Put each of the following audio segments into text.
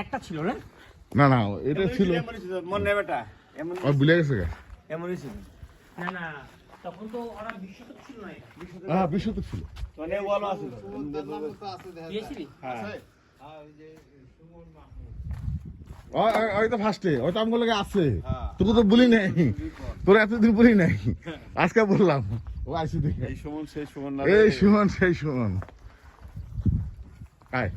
একটা ছিল না না না এটা ছিল। মন নেই বেটা এমন ও ভুলে গেছে এমনই ছিল। না না তখন তো ওরা ছিল না হ্যাঁ বিশ্ব তো ছিল। মানে আছে। দিয়েছিলি? ফার্স্টে ওই তো আমগুলো লাগে আছে। তোকে তো বলি নাই। তোর এতদিন বলি নাই। আজকে বললাম। ও আইসি দেখে। এই সুমন সেই সুমন না এই সুমন সেই সুমন। আয়।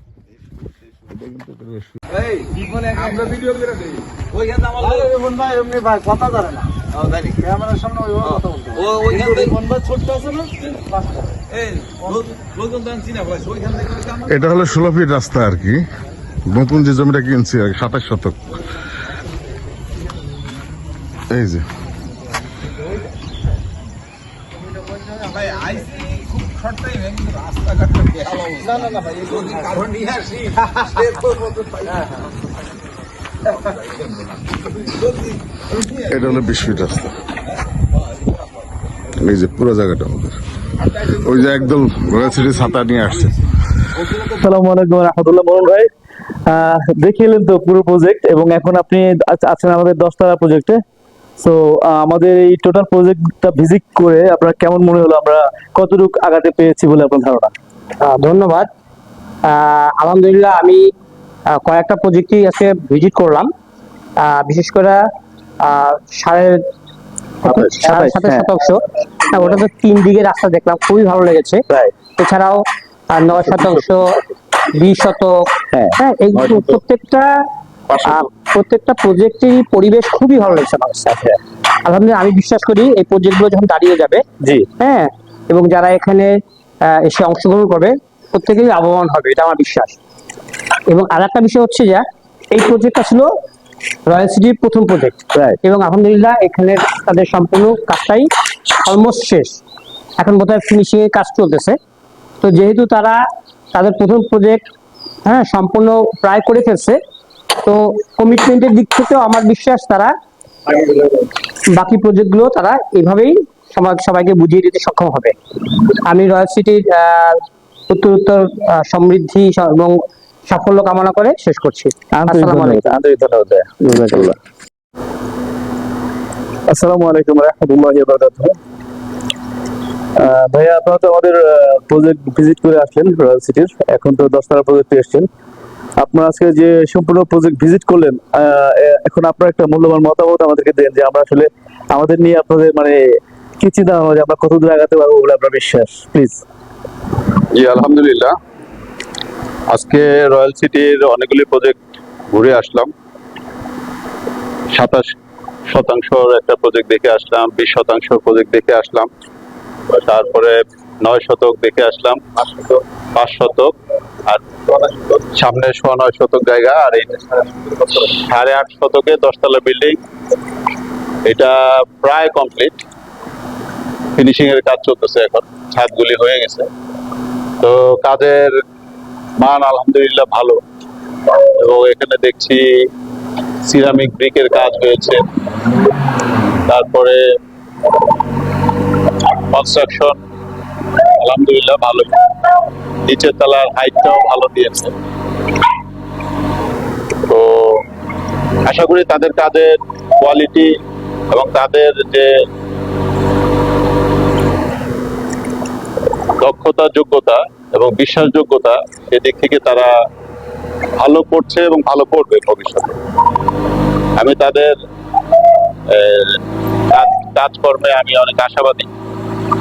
এটা হলো ষোলো ফিট রাস্তা আর কি। নতুন যে জমিটা কিনছি আর কি, সাতাশ শতক। এই যে। ভাই আইসি কিন্তু রাস্তাঘাটটা বেহাল অবস্থা। না না ভাই যদি কারণ নিয়ে আসি সে তো মতো এটা হলো বিশ ফিট রাস্তা। এই যে পুরো জায়গাটা আমাদের। ওই যে একদম সিটি ছাতা নিয়ে আসছে। আসসালামু আলাইকুম রহমতুল্লাহ মোহন ভাই। আহ, দেখিলেন তো পুরো প্রজেক্ট এবং এখন আপনি আছ- আছেন আমাদের দশতলা প্রজেক্টে সো আমাদের এই টোটাল প্রজেক্টটা ভিজিট করে আপনার কেমন মনে হলো? আমরা কতটুকু আগাতে পেরেছি বলে আপনার ধারণা? ধন্যবাদ। আলহামদুলিল্লাহ আমি কয়েকটা প্রজেক্টই আজকে ভিজিট করলাম। বিশেষ করে সাড়ে সাড়ে সাতাশ হ্যাঁ। শতাংশ। হ্যাঁ, ওটা তো তিন দিকে রাস্তা দেখলাম খুবই ভালো লেগেছে। এছাড়াও নয় শতাংশ বিশ শতক। হ্যাঁ, হ্যাঁ শতক। প্রত্যেকটা প্রত্যেকটা প্রজেক্টেরই পরিবেশ খুবই ভালো লেগেছে আমার সাথে। আলহামদুলিল্লাহ আমি বিশ্বাস করি এই প্রজেক্টগুলো যখন দাঁড়িয়ে যাবে জি। হ্যাঁ এবং যারা এখানে এসে অংশগ্রহণ করবে প্রত্যেকেই লাভবান হবে এটা আমার বিশ্বাস। এবং আর একটা বিষয় হচ্ছে যে এই প্রজেক্টটা ছিল রয়্যাল সিটির প্রথম প্রজেক্ট এবং আলহামদুলিল্লাহ এখানে তাদের সম্পূর্ণ কাজটাই অলমোস্ট শেষ। এখন বোধহয় ফিনিশিং এর কাজ চলতেছে। তো যেহেতু তারা তাদের প্রথম প্রজেক্ট হ্যাঁ সম্পূর্ণ প্রায় করে ফেলছে তো কমিটমেন্টের দিক থেকেও আমার বিশ্বাস তারা বাকি প্রজেক্টগুলো তারা এভাবেই সমাজ সবাইকে বুঝিয়ে দিতে সক্ষম হবে। আমি রয়্যাল সিটির উত্তর উত্তর সমৃদ্ধি এবং সাফল্য কামনা করে শেষ করছি। আসসালামু আলাইকুম। আন্তরিক ধন্যবাদ। আসসালামু আলাইকুম রহমতুল্লাহি ওয়া বারাকাতুহু। ভাইয়া আপনারা তো আমাদের প্রজেক্ট ভিজিট করে আসলেন রয়্যাল সিটির এখন তো দশতলা প্রজেক্টে এসেছেন। আপনারা আজকে যে সম্পূর্ণ প্রজেক্ট ভিজিট করলেন এখন আপনার একটা মূল্যবান মতামত আমাদেরকে দেন যে আমরা আসলে আমাদের নিয়ে আপনাদের মানে কি চিন্তা ভাবনা আমরা কত দূর আগাতে পারব বলে আপনার বিশ্বাস? প্লিজ জি, আলহামদুলিল্লাহ। আজকে রয়্যাল সিটির অনেকগুলি প্রজেক্ট ঘুরে আসলাম। সাতাশ শতাংশর একটা প্রজেক্ট দেখে আসলাম, বিশ শতাংশ প্রজেক্ট দেখে আসলাম। তারপরে নয় শতক দেখে আসলাম পাঁচ শতক। আর সামনে সোয়া নয় শতক জায়গা, আর এই সাড়ে আট শতকে দশতলা বিল্ডিং এটা প্রায় কমপ্লিট ফিনিশিং এর কাজ চলতেছে এখন। ছাদগুলি হয়ে গেছে। তো কাজের মান আলহামদুলিল্লাহ ভালো। এবং এখানে দেখছি সিরামিক ব্রিকের কাজ হয়েছে। তারপরে কনস্ট্রাকশন আলহামদুলিল্লাহ ভালো নিচের তলার হাইটটাও ভালো দিয়েছে। তো আশা করি তাদের কাজের কোয়ালিটি এবং তাদের যে দক্ষতা, যোগ্যতা এবং বিশ্বাসযোগ্যতা, সেদিক থেকে তারা ভালো করছে এবং ভালো করবে ভবিষ্যতে। আমি তাদের কাজকর্মে আমি অনেক আশাবাদী।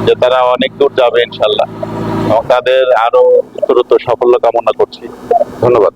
যে তারা অনেক দূর যাবে ইনশাল্লাহ। এবং তাদের আরও দ্রুত সাফল্য কামনা করছি। ধন্যবাদ।